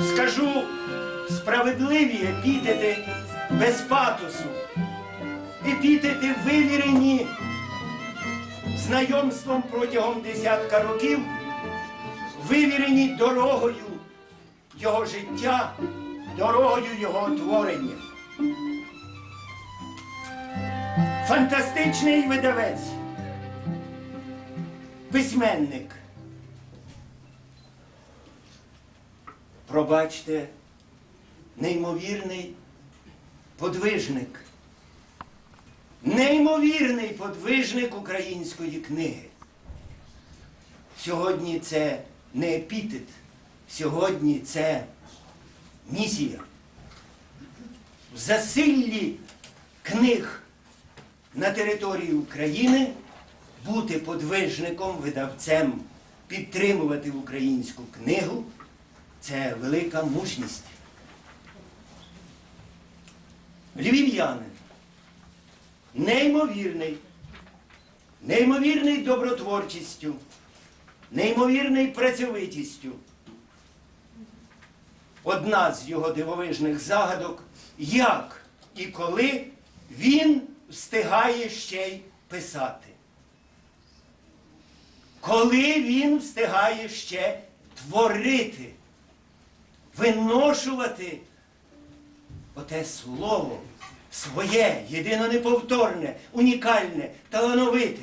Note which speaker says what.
Speaker 1: скажу справедливі епітети без патосу. Епітети вивірені знайомством протягом десятка років, вивірені дорогою його життя, дорогою його творення. Фантастичний видавець, письменник. Пробачте, неймовірний подвижник. Неймовірний подвижник української книги. Сьогодні це не епітет, сьогодні це місія. В засиллі книг на території України бути подвижником, видавцем, підтримувати українську книгу це велика мужність. Львів'янин, неймовірний, неймовірний добротворчістю, неймовірний працьовитістю. Одна з його дивовижних загадок, як і коли він встигає ще й писати. Коли він встигає ще творити, виношувати оте слово своє, єдино неповторне, унікальне, талановите.